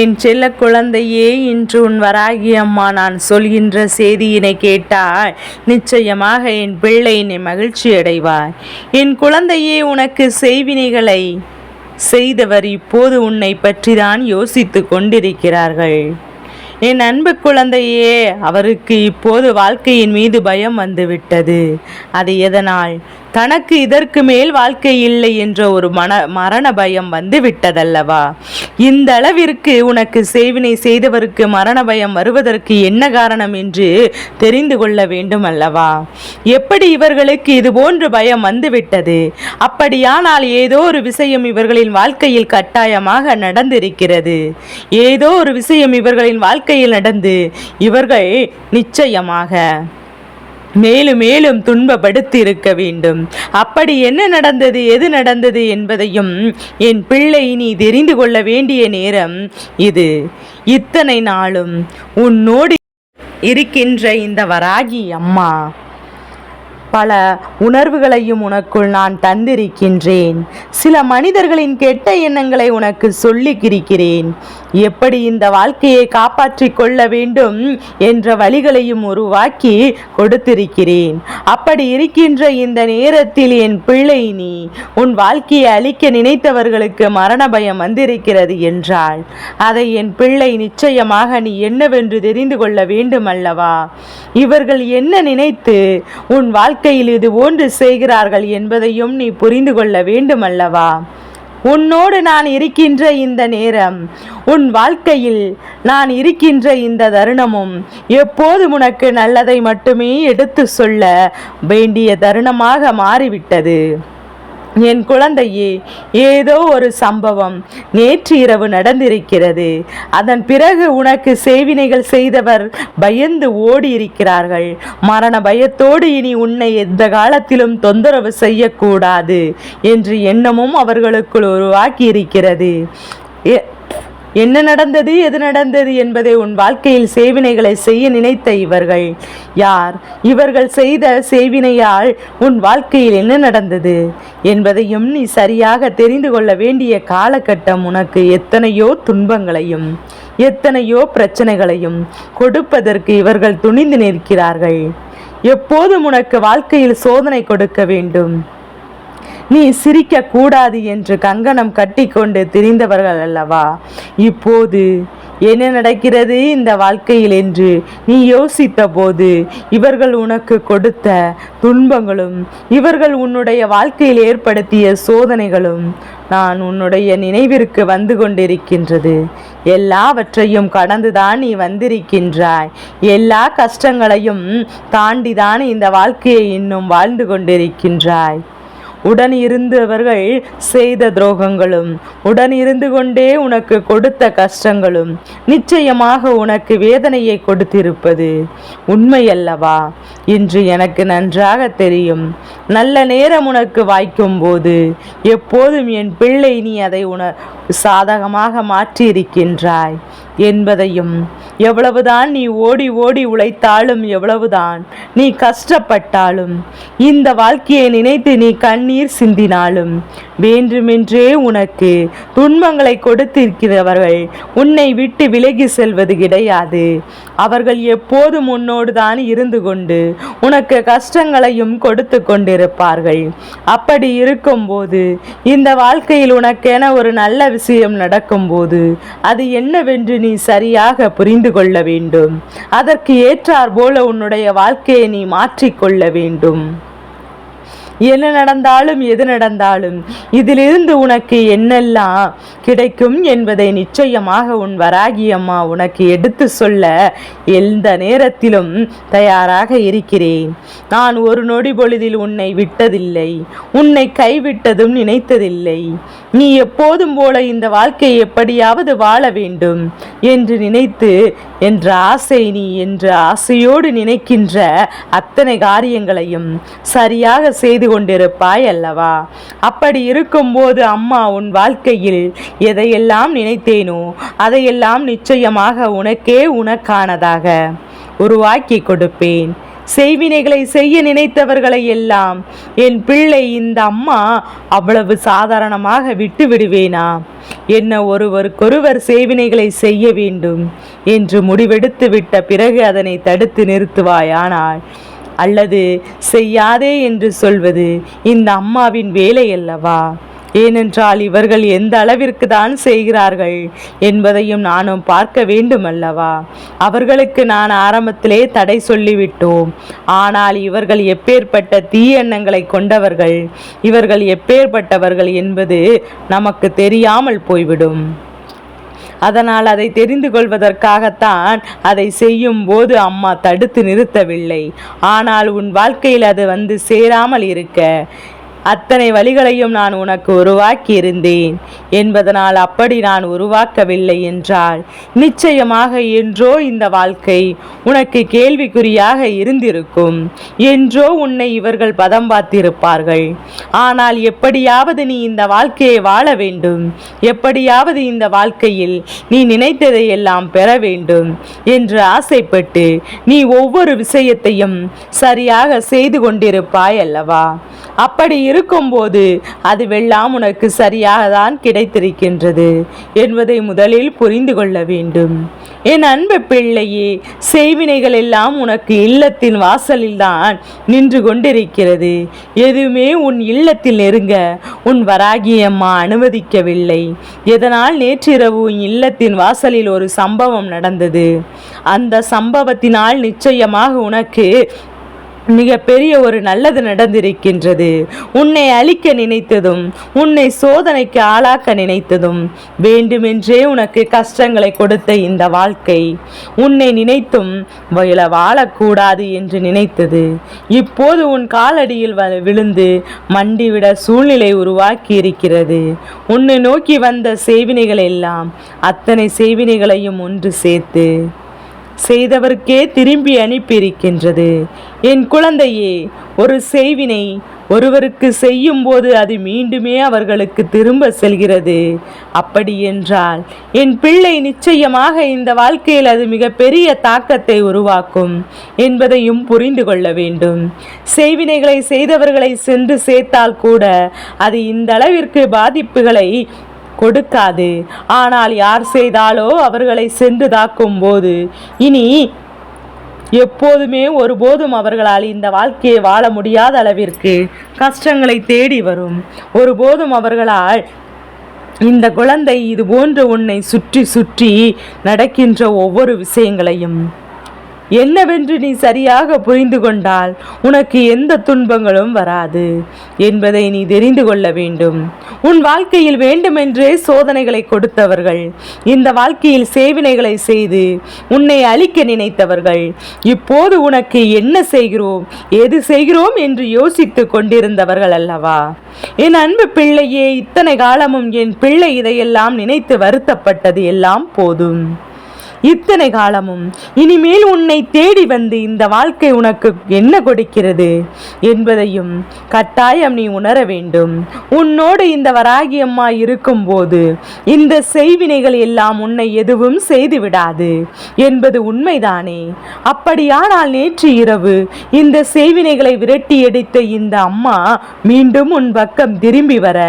என் செல்ல குழந்தையே இன்று உன் வராகி அம்மா நான் சொல்கின்ற செய்தியினை கேட்டால் நிச்சயமாக என் பிள்ளை நீ மகிழ்ச்சி அடைவாய். என் குழந்தையே உனக்கு செய்வினைகளை செய்தவர் இப்போது உன்னை பற்றிதான் யோசித்து கொண்டிருக்கிறார்கள். என் அன்பு குழந்தையே அவருக்கு இப்போது வாழ்க்கையின் மீது பயம் வந்துவிட்டது. அது எதனால் தனக்கு இதற்கு மேல் வாழ்க்கை இல்லை என்ற ஒரு மன மரண பயம் வந்து விட்டதல்லவா இந்த அளவிற்கு உனக்கு சேவினை செய்தவருக்கு மரண பயம் வருவதற்கு என்ன காரணம் என்று தெரிந்து கொள்ள வேண்டும் அல்லவா எப்படி இவர்களுக்கு இது போன்று பயம் வந்துவிட்டது? அப்படியானால் ஏதோ ஒரு விஷயம் இவர்களின் வாழ்க்கையில் கட்டாயமாக நடந்திருக்கிறது. ஏதோ ஒரு விஷயம் இவர்களின் வாழ்க்கையில் நடந்து இவர்கள் நிச்சயமாக மேலும் மேலும் துன்பப்படுத்தியிருக்க வேண்டும். அப்படி என்ன நடந்தது எது நடந்தது என்பதையும் என் பிள்ளை நீ தெரிந்து கொள்ள வேண்டிய நேரம் இது. இத்தனை நாளும் உன்னோடு இருக்கின்ற இந்த வராகி அம்மா. பல உணர்வுகளையும் உனக்குள் நான் தந்திருக்கின்றேன். சில மனிதர்களின் கெட்ட எண்ணங்களை உனக்கு சொல்லிக்கிருக்கிறேன். எப்படி இந்த வாழ்க்கையை காப்பாற்றிக் கொள்ள வேண்டும் என்ற வழிகளையும் உருவாக்கி கொடுத்திருக்கிறேன். அப்படி இருக்கின்ற இந்த நேரத்தில் என் பிள்ளை நீ உன் வாழ்க்கையை அழிக்க நினைத்தவர்களுக்கு மரண பயம் வந்திருக்கிறது என்றால் அதை என் பிள்ளை நிச்சயமாக நீ என்னவென்று தெரிந்து கொள்ள வேண்டும் அல்லவா இவர்கள் என்ன நினைத்து உன் வாழ்க்கை வாழ்க்கையில் இது போன்று செய்கிறார்கள் என்பதையும் நீ புரிந்து கொள்ள வேண்டும் அல்லவா உன்னோடு நான் இருக்கின்ற இந்த நேரம் உன் வாழ்க்கையில் நான் இருக்கின்ற இந்த தருணமும் எப்போதும் உனக்கு நல்லதை மட்டுமே எடுத்து சொல்ல வேண்டிய தருணமாக மாறிவிட்டது. என் குழந்தையே ஏதோ ஒரு சம்பவம் நேற்று இரவு நடந்திருக்கிறது. அதன் பிறகு உனக்கு சேவினைகள் செய்தவர் பயந்து ஓடி இருக்கிறார்கள் மரண பயத்தோடு இனி உன்னை எந்த காலத்திலும் தொந்தரவு செய்யக்கூடாது என்று எண்ணமும் அவர்களுக்குள் உருவாக்கி இருக்கிறது எ- என்ன நடந்தது எது நடந்தது என்பதை உன் வாழ்க்கையில் சேவினைகளை செய்ய நினைத்த இவர்கள். யார்? இவர்கள் செய்த சேவினையால் உன் வாழ்க்கையில் என்ன நடந்தது என்பதையும் நீ சரியாக தெரிந்து கொள்ள வேண்டிய காலகட்டம் உனக்கு எத்தனையோ துன்பங்களையும் எத்தனையோ பிரச்சனைகளையும் கொடுப்பதற்கு இவர்கள் துணிந்து நிற்கிறார்கள். எப்போதும் உனக்கு வாழ்க்கையில் சோதனை கொடுக்க வேண்டும். நீ சிரிக்க கூடாது என்று கங்கணம் கட்டிக்கொண்டு திரிந்தவர்கள் அல்லவா? இப்போது என்ன நடக்கிறது இந்த வாழ்க்கையில் என்று நீ யோசித்த போது இவர்கள் உனக்கு கொடுத்த துன்பங்களும் இவர்கள் உன்னுடைய வாழ்க்கையில் ஏற்படுத்திய சோதனைகளும் நான் உன்னுடைய நினைவிற்கு வந்து கொண்டிருக்கின்றது. எல்லாவற்றையும் கடந்துதான் நீ வந்திருக்கின்றாய். எல்லா கஷ்டங்களையும் தாண்டிதான் இந்த வாழ்க்கையை இன்னும் வாழ்ந்து கொண்டிருக்கின்றாய். உடன் இருந்தவர்கள் செய்த துரோகங்களும் உடன் இருந்து கொண்டே உனக்கு கொடுத்த கஷ்டங்களும் நிச்சயமாக உனக்கு வேதனையை கொடுத்திருப்பது உண்மையல்லவா? இன்று எனக்கு நன்றாக தெரியும். நல்ல நேரம் உனக்கு வாய்க்கும் போது எப்போதும் என் பிள்ளை நீ அதை உன சாதகமாக மாற்றியிருக்கின்றாய் என்பதையும் எவ்வளவுதான் நீ ஓடி ஓடி உழைத்தாலும் எவ்வளவுதான் நீ கஷ்டப்பட்டாலும் இந்த வாழ்க்கையை நினைத்து நீ கண்ணீர் சிந்தினாலும் வேண்டுமென்றே உனக்கு துன்பங்களை கொடுத்திருக்கிறவர்கள் உன்னை விட்டு விலகி செல்வது கிடையாது. அவர்கள் எப்போதும் உன்னோடு தான் இருந்து கொண்டு உனக்கு கஷ்டங்களையும் கொடுத்து கொண்டிருப்பார்கள். அப்படி இருக்கும்போது இந்த வாழ்க்கையில் உனக்கென ஒரு நல்ல விஷயம் நடக்கும்போது அது என்னவென்று நீ சரியாக புரிந்து கொள்ள வேண்டும். அதற்கு ஏற்றார் போல உன்னுடைய வாழ்க்கையை நீ மாற்றிக்கொள்ள வேண்டும். என்ன நடந்தாலும் எது நடந்தாலும் இதிலிருந்து உனக்கு என்னெல்லாம் கிடைக்கும் என்பதை நிச்சயமாக உன் வராகி அம்மா உனக்கு எடுத்து சொல்ல எந்த நேரத்திலும் தயாராக இருக்கிறேன். நான் ஒரு நொடி பொழுதில் உன்னை விட்டதில்லை. உன்னை கைவிட்டதும் நினைத்ததில்லை. நீ எப்போதும் போல இந்த வாழ்க்கையை எப்படியாவது வாழ வேண்டும் என்று நினைத்து என்ற ஆசை நீ என்ற ஆசையோடு நினைக்கின்ற அத்தனை காரியங்களையும் சரியாக செய்து கொண்டிருப்பாய் அல்லவா? அப்படி இருக்கும்போது அம்மா உன் வாழ்க்கையில் எதையெல்லாம் நினைத்தேனோ அதையெல்லாம் நிச்சயமாக உனக்கே உனக்கானதாக உருவாக்கி கொடுப்பேன். செய்வினைகளை செய்ய நினைத்தவர்களை எல்லாம் என் பிள்ளை இந்த அம்மா அவ்வளவு சாதாரணமாக விட்டு விடுவேனா? என்ன ஒருவருக்கொருவர் செய்வினைகளை செய்ய வேண்டும் என்று முடிவெடுத்து விட்ட பிறகு அதனை தடுத்து நிறுத்துவாயானால் அல்லது செய்யாதே என்று சொல்வது இந்த அம்மாவின் வேலை அல்லவா ஏனென்றால் இவர்கள் எந்த அளவிற்கு தான் செய்கிறார்கள் என்பதையும் நானும் பார்க்க வேண்டும் அல்லவா அவர்களுக்கு நான் ஆரம்பத்திலே தடை சொல்லிவிட்டோம். ஆனால் இவர்கள் எப்பேற்பட்ட தீயெண்ணங்களை கொண்டவர்கள் இவர்கள் எப்பேற்பட்டவர்கள் என்பது நமக்கு தெரியாமல் போய்விடும். அதனால் அதை தெரிந்து கொள்வதற்காகத்தான் அதை செய்யும் போது அம்மா தடுத்து நிறுத்தவில்லை. ஆனால் உன் வாழ்க்கையில் அது வந்து சேராமல் இருக்க. அத்தனை வழிகளையும் நான் உனக்கு உருவாக்கி இருந்தேன் என்பதனால் அப்படி நான் உருவாக்கவில்லை என்றால் நிச்சயமாக என்றோ இந்த வாழ்க்கை உனக்கு கேள்விக்குறியாக இருந்திருக்கும். என்றோ உன்னை இவர்கள் பதம் பார்த்திருப்பார்கள். ஆனால் எப்படியாவது நீ இந்த வாழ்க்கையை வாழ வேண்டும். எப்படியாவது இந்த வாழ்க்கையில் நீ நினைத்ததை எல்லாம் பெற வேண்டும் என்று ஆசைப்பட்டு நீ ஒவ்வொரு விஷயத்தையும் சரியாக செய்து கொண்டிருப்பாய் அல்லவா? அப்படி இருக்கும்போது அதுவெல்லாம் உனக்கு சரியாக தான் கிடைத்திருக்கின்றது என்பதை முதலில் புரிந்து கொள்ள வேண்டும். என் அன்பு பிள்ளையே செய்வினைகள் எல்லாம் உனக்கு இல்லத்தின் வாசலில் தான் நின்று கொண்டிருக்கிறது. எதுவுமே உன் இல்லத்தில் நெருங்க உன் வராகியம்மா அனுமதிக்கவில்லை. எதனால் நேற்றிரவு உன் இல்லத்தின் வாசலில் ஒரு சம்பவம் நடந்தது? அந்த சம்பவத்தினால் நிச்சயமாக உனக்கு மிக பெரிய ஒரு நல்லது நடந்திருக்கின்றது. உன்னை அழிக்க நினைத்ததும் உன்னை சோதனைக்கு ஆளாக்க நினைத்ததும் வேண்டுமென்றே உனக்கு கஷ்டங்களை கொடுத்த இந்த வாழ்க்கை. உன்னை நினைத்தும் வயல வாழக்கூடாது என்று நினைத்தது. இப்போது உன் காலடியில் வ- விழுந்து மண்டிவிட சூழ்நிலை உருவாக்கி இருக்கிறது உன்னை நோக்கி வந்த செய்வினைகள் எல்லாம் அத்தனை செய்வினைகளையும் ஒன்று சேர்த்து செய்தவருக்கே திரும்பி அனுப்பியிருக்கின்றது. என் குழந்தையே ஒரு செய்வினை ஒருவருக்கு செய்யும் போது அது மீண்டுமே அவர்களுக்கு திரும்ப செல்கிறது. அப்படி என்றால் என் பிள்ளை நிச்சயமாக இந்த வாழ்க்கையில் அது மிகப்பெரிய தாக்கத்தை உருவாக்கும் என்பதையும் புரிந்து கொள்ள வேண்டும். செய்வினைகளை செய்தவர்களை சென்று சேர்த்தால் கூட அது இந்த அளவிற்கு பாதிப்புகளை கொடுக்காது. ஆனால் யார் செய்தாலோ அவர்களை சென்று தாக்கும் போது இனி எப்போதுமே ஒருபோதும் அவர்களால் இந்த வாழ்க்கையை வாழ முடியாத அளவிற்கு கஷ்டங்களை தேடி வரும். ஒருபோதும் அவர்களால் இந்த குழந்தை இது போன்று உன்னை சுற்றி சுற்றி நடக்கின்ற ஒவ்வொரு விஷயங்களையும் என்னவென்று நீ சரியாக புரிந்து கொண்டால் உனக்கு எந்த துன்பங்களும் வராது என்பதை நீ தெரிந்து கொள்ள வேண்டும். உன் வாழ்க்கையில் வேண்டுமென்றே சோதனைகளை கொடுத்தவர்கள் இந்த வாழ்க்கையில் சேவினைகளை செய்து உன்னை அழிக்க நினைத்தவர்கள் இப்போது உனக்கு என்ன செய்கிறோம் எது செய்கிறோம் என்று யோசித்து கொண்டிருந்தவர்கள் அல்லவா? என் அன்பு பிள்ளையே இத்தனை காலமும் என் பிள்ளை இதையெல்லாம் நினைத்து வருத்தப்பட்டது எல்லாம் போதும். இத்தனை காலமும் இனிமேல் உன்னை தேடி வந்து இந்த வாழ்க்கை உனக்கு என்ன கொடுக்கிறது என்பதையும் கட்டாயம் நீ உணர வேண்டும். உன்னோடு இந்த வராகி அம்மா இருக்கும்போது இந்த செய்வினைகள் எல்லாம் உன்னை எதுவும் செய்து விடாது என்பது உண்மைதானே. அப்படியானால் நேற்று இரவு இந்த செய்வினைகளை விரட்டியடித்த இந்த அம்மா மீண்டும் உன் பக்கம் திரும்பி வர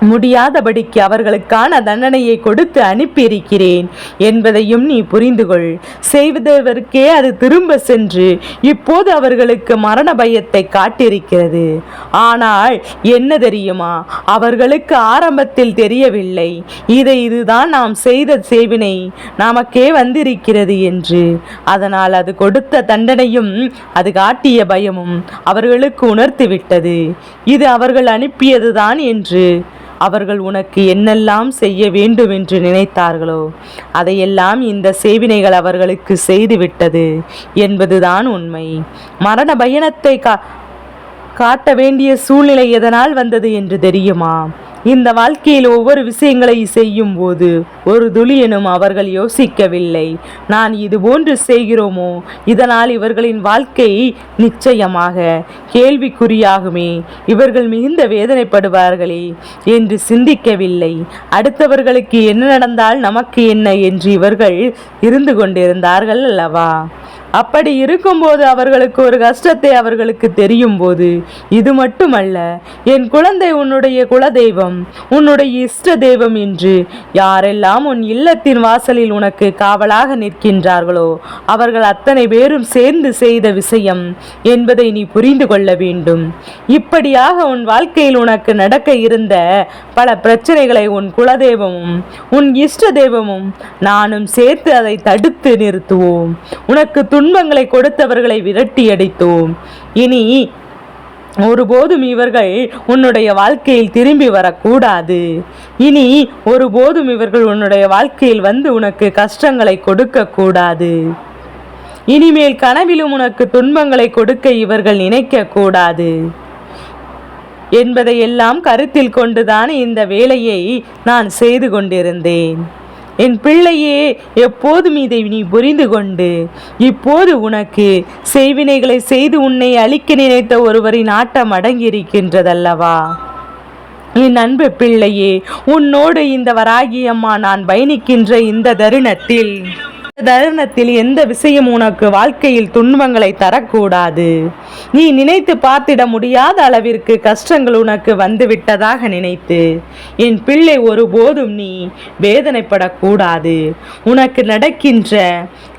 முடியாதபடிக்கு அவர்களுக்கான தண்டனையை கொடுத்து அனுப்பியிருக்கிறேன் என்பதையும் நீ புரிந்து கொள் செய்வதற்கே அது திரும்ப சென்று இப்போது அவர்களுக்கு மரண பயத்தை காட்டியிருக்கிறது. ஆனால் என்ன தெரியுமா? அவர்களுக்கு ஆரம்பத்தில் தெரியவில்லை. இதை இதுதான் நாம் செய்த சேவினை. நமக்கே வந்திருக்கிறது என்று. அதனால் அது கொடுத்த தண்டனையும் அது காட்டிய பயமும் அவர்களுக்கு உணர்த்திவிட்டது. இது அவர்கள் அனுப்பியதுதான் என்று. அவர்கள் உனக்கு என்னெல்லாம் செய்ய வேண்டும் என்று நினைத்தார்களோ அதையெல்லாம் இந்த சேவினைகள் அவர்களுக்கு செய்துவிட்டது என்பதுதான் உண்மை. மரண பயணத்தை கா காட்ட வேண்டிய சூழ்நிலை எதனால் வந்தது என்று தெரியுமா? இந்த வாழ்க்கையில் ஒவ்வொரு விஷயங்களை செய்யும் போது ஒரு துளியனும் அவர்கள் யோசிக்கவில்லை. நான் இது போன்று செய்கிறோமோ? இதனால் இவர்களின் வாழ்க்கை நிச்சயமாக கேள்விக்குறியாகுமே. இவர்கள் மிகுந்த வேதனைப்படுவார்களே என்று சிந்திக்கவில்லை. அடுத்தவர்களுக்கு என்ன நடந்தால் நமக்கு என்ன என்று இவர்கள் இருந்து கொண்டிருந்தார்கள் அல்லவா? அப்படி இருக்கும்போது அவர்களுக்கு ஒரு கஷ்டத்தை அவர்களுக்கு தெரியும் போது இது மட்டுமல்ல என் குழந்தை உன்னுடைய குலதெய்வம் உன்னுடைய இஷ்ட தெய்வம் என்று யாரெல்லாம் உன் இல்லத்தின் வாசலில் உனக்கு காவலாக நிற்கின்றார்களோ அவர்கள் அத்தனை பேரும் சேர்ந்து செய்த விஷயம் என்பதை நீ புரிந்து கொள்ள வேண்டும். இப்படியாக உன் வாழ்க்கையில் உனக்கு நடக்க இருந்த பல பிரச்சனைகளை உன் குலதெய்வமும் உன் இஷ்ட தெய்வமும் நானும் சேர்த்து அதை தடுத்து நிறுத்துவோம். உனக்கு துன்பங்களை கொடுத்தவர்களை விரட்டியடித்தோம் இனி ஒருபோதும் இவர்கள் உன்னுடைய வாழ்க்கையில் திரும்பி வரக்கூடாது. இனி ஒருபோதும் இவர்கள் உன்னுடைய வாழ்க்கையில் வந்து உனக்கு கஷ்டங்களை கொடுக்க கூடாது இனிமேல் கனவிலும் உனக்கு துன்பங்களை கொடுக்க இவர்கள் நினைக்க கூடாது என்பதையெல்லாம் கருத்தில் கொண்டுதான் இந்த வேலையை நான் செய்து கொண்டிருந்தேன். என் பிள்ளையே எப்போதும் இதை நீ புரிந்து கொண்டு இப்போது உனக்கு செய்வினைகளை செய்து உன்னை அழிக்க நினைத்த ஒருவரின் ஆட்டம் அடங்கியிருக்கின்றதல்லவா? என் அன்பு பிள்ளையே உன்னோடு இந்த வராகியம்மா நான் பயணிக்கின்ற இந்த தருணத்தில் தருணத்தில் எந்த விஷயம் உனக்கு வாழ்க்கையில் துன்பங்களை தரக்கூடாது? நீ நினைத்து பார்த்திட முடியாத அளவிற்கு கஷ்டங்கள் உனக்கு வந்துவிட்டதாக நினைத்து என் பிள்ளை ஒருபோதும் நீ வேதனைப்படக்கூடாது. உனக்கு நடக்கின்ற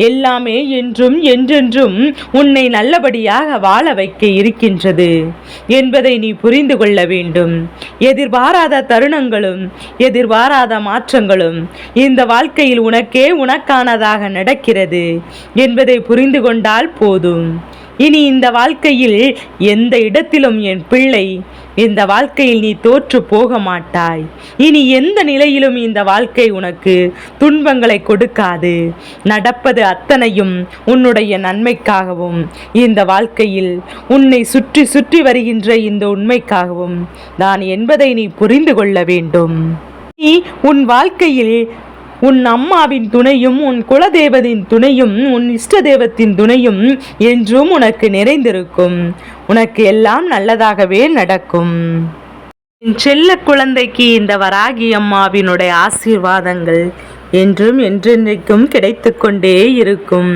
எல்லாமே என்றும் என்றென்றும் உன்னை நல்லபடியாக வாழ வைக்க இருக்கின்றது என்பதை நீ புரிந்து கொள்ள வேண்டும். எதிர்பாராத தருணங்களும் எதிர்பாராத மாற்றங்களும் இந்த வாழ்க்கையில் உனக்கே உனக்கானதாக நடக்கிறது என்பதை புரிந்து கொண்டால் போதும். இனி இந்த வாழ்க்கையில் எந்த இடத்திலும் என் பிள்ளை இந்த வாழ்க்கையில் நீ தோற்று போக மாட்டாய். இனி எந்த நிலையிலும் இந்த வாழ்க்கை உனக்கு துன்பங்களை கொடுக்காது. நடப்பது அத்தனையும் உன்னுடைய நன்மைக்காகவும் இந்த வாழ்க்கையில் உன்னை சுற்றி சுற்றி வருகின்ற இந்த உண்மைக்காகவும் நான் என்பதை நீ புரிந்து கொள்ள வேண்டும். நீ உன் வாழ்க்கையில் உன் அம்மாவின் துணையும் உன் குலதெய்வத்தின் துணையும் உன் இஷ்ட தெய்வத்தின் துணையும் என்றும் உனக்கு நிறைந்திருக்கும். உனக்கு எல்லாம் நல்லதாகவே நடக்கும். என் செல்ல குழந்தைக்கு இந்த வராகி அம்மாவினுடைய ஆசீர்வாதங்கள் என்றும் என்றென்றைக்கும் கிடைத்து கொண்டே இருக்கும்.